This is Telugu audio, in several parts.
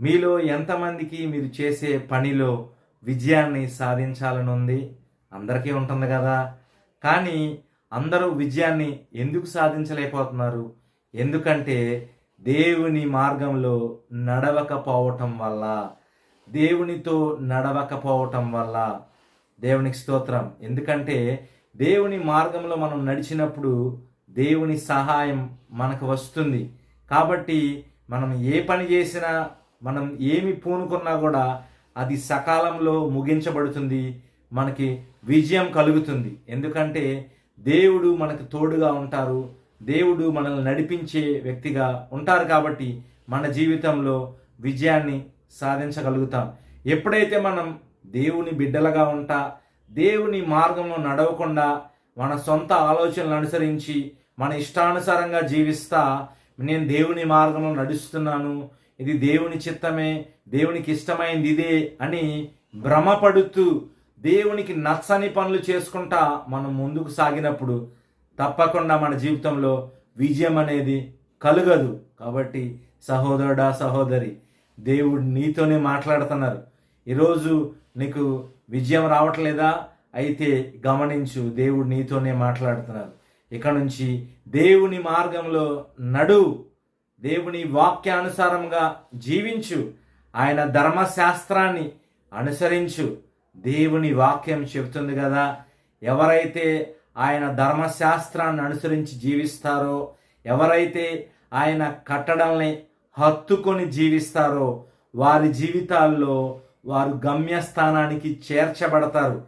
మీలో ఎంతమందికి మీరు చేసే పనిలో విజయాన్ని సాధించాలని ఉంది అందరికీ ఉంటుంది కదా. కానీ అందరూ విజయాన్ని ఎందుకు సాధించలేకపోతున్నారు? ఎందుకంటే దేవుని మార్గంలో నడవకపోవటం వల్ల దేవునితో నడవకపోవటం వల్ల దేవునికి స్తోత్రం. ఎందుకంటే దేవుని మార్గంలో మనం నడిచినప్పుడు దేవుని సహాయం మనకు వస్తుంది. కాబట్టి మనం ఏ పని చేసినా మనం ఏమి పూనుకున్నా కూడా అది సకాలంలో ముగించబడుతుంది మనకి విజయం కలుగుతుంది. ఎందుకంటే దేవుడు మనకు తోడుగా ఉంటారు దేవుడు మనల్ని నడిపించే వ్యక్తిగా ఉంటారు కాబట్టి మన జీవితంలో విజయాన్ని సాధించగలుగుతాం. ఎప్పుడైతే మనం దేవుని బిడ్డలుగా ఉంటా దేవుని మార్గంలో నడవకుండా మన సొంత ఆలోచనలు అనుసరించి మన ఇష్టానుసారంగా జీవిస్తా నేను దేవుని మార్గంలో నడుస్తున్నాను ఇది దేవుని చిత్తమే దేవునికి ఇష్టమైంది ఇదే అని భ్రమపడుతూ దేవునికి నచ్చని పనులు చేసుకుంటా మనం ముందుకు సాగినప్పుడు తప్పకుండా మన జీవితంలో విజయం అనేది కలగదు. కాబట్టి సహోదరుడా సహోదరి దేవుడు నీతోనే మాట్లాడుతున్నారు. ఈరోజు నీకు విజయం రావట్లేదా? అయితే గమనించు దేవుడు నీతోనే మాట్లాడుతున్నారు. ఇక నుంచి దేవుని మార్గంలో నడు. దేవుని వాక్యానుసారంగా జీవించు. ఆయన ధర్మశాస్త్రాన్ని అనుసరించు. దేవుని వాక్యం చెబుతుంది కదా ఎవరైతే ఆయన ధర్మశాస్త్రాన్ని అనుసరించి జీవిస్తారో ఎవరైతే ఆయన కట్టడల్ని హత్తుకొని జీవిస్తారో వారి జీవితాల్లో వారు గమ్యస్థానానికి చేర్చబడతారు.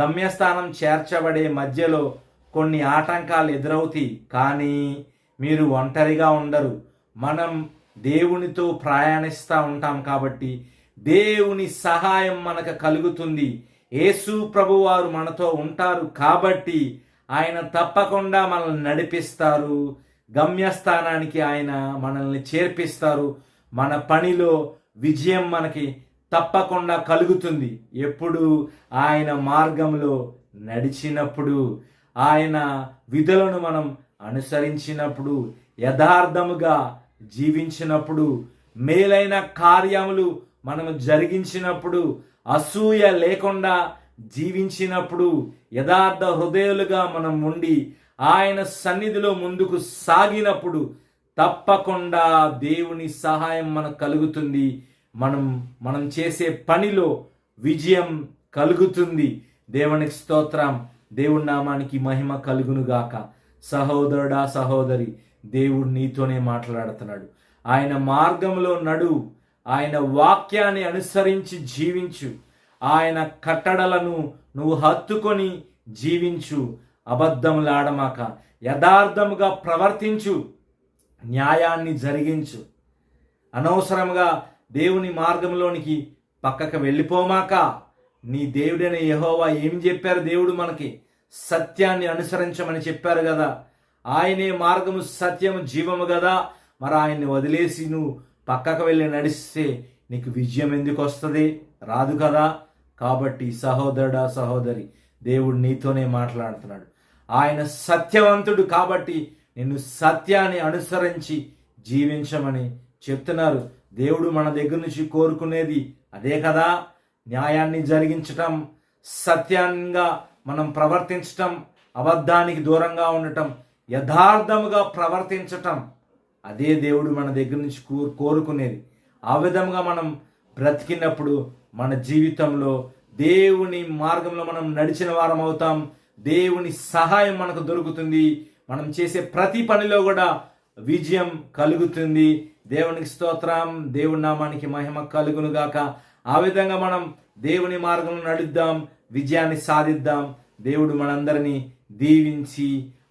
గమ్యస్థానం చేర్చబడే మధ్యలో కొన్ని ఆటంకాలు ఎదురవుతాయి. కానీ మీరు ఒంటరిగా ఉండరు. మనం దేవునితో ప్రయాణిస్తూ ఉంటాం కాబట్టి దేవుని సహాయం మనకు కలుగుతుంది. యేసు ప్రభువారు మనతో ఉంటారు కాబట్టి ఆయన తప్పకుండా మనల్ని నడిపిస్తారు. గమ్యస్థానానికి ఆయన మనల్ని చేర్పిస్తారు. మన పనిలో విజయం మనకి తప్పకుండా కలుగుతుంది. ఎప్పుడు ఆయన మార్గంలో నడిచినప్పుడు ఆయన విధులను మనం అనుసరించినప్పుడు యథార్థముగా జీవించినప్పుడు మేలైన కార్యములు మనము జరిగించినప్పుడు అసూయ లేకుండా జీవించినప్పుడు యథార్థ హృదయాలుగా మనం ఉండి ఆయన సన్నిధిలో ముందుకు సాగినప్పుడు తప్పకుండా దేవుని సహాయం మనకు కలుగుతుంది. మనం మనం చేసే పనిలో విజయం కలుగుతుంది. దేవునికి స్తోత్రం. దేవుడి నామానికి మహిమ కలుగునుగాక. సహోదరుడా సహోదరి దేవుడు నీతోనే మాట్లాడుతున్నాడు. ఆయన మార్గంలో నడు. ఆయన వాక్యాన్ని అనుసరించి జీవించు. ఆయన కట్టడలను నువ్వు హత్తుకొని జీవించు. అబద్ధములాడమాక యథార్థముగా ప్రవర్తించు. న్యాయాన్ని జరిగించు. అనవసరంగా దేవుని మార్గంలోనికి పక్కకు వెళ్ళిపోమాక. నీ దేవుడైన యహోవా ఏం చెప్పారు దేవుడు మనకి? సత్యాన్ని అనుసరించమని చెప్పారు కదా. ఆయనే మార్గము సత్యము జీవము కదా మరి ఆయన్ని వదిలేసి నువ్వు పక్కకు వెళ్ళి నడిస్తే నీకు విజయం ఎందుకు వస్తుంది? రాదు కదా. కాబట్టి సహోదరుడా సహోదరి దేవుడు నీతోనే మాట్లాడుతున్నాడు. ఆయన సత్యవంతుడు కాబట్టి నిన్ను సత్యాన్ని అనుసరించి జీవించమని చెప్తున్నారు. దేవుడు మన దగ్గర నుంచి కోరుకునేది అదే కదా. న్యాయాన్ని జరిగించటం సత్యంగా మనం ప్రవర్తించటం అబద్ధానికి దూరంగా ఉండటం యథార్థముగా ప్రవర్తించటం అదే దేవుడు మన దగ్గర నుంచి కోరుకునేది. ఆ విధంగా మనం బ్రతికినప్పుడు మన జీవితంలో దేవుని మార్గంలో మనం నడిచిన వారం అవుతాం. దేవుని సహాయం మనకు దొరుకుతుంది. మనం చేసే ప్రతి పనిలో కూడా విజయం కలుగుతుంది. దేవునికి స్తోత్రం. దేవుని నామానికి మహిమ కలుగును గాక. ఆ విధంగా మనం దేవుని మార్గంలో నడుద్దాం. విజయాన్ని సాధిద్దాం. దేవుడు మనందరినీ దీవించి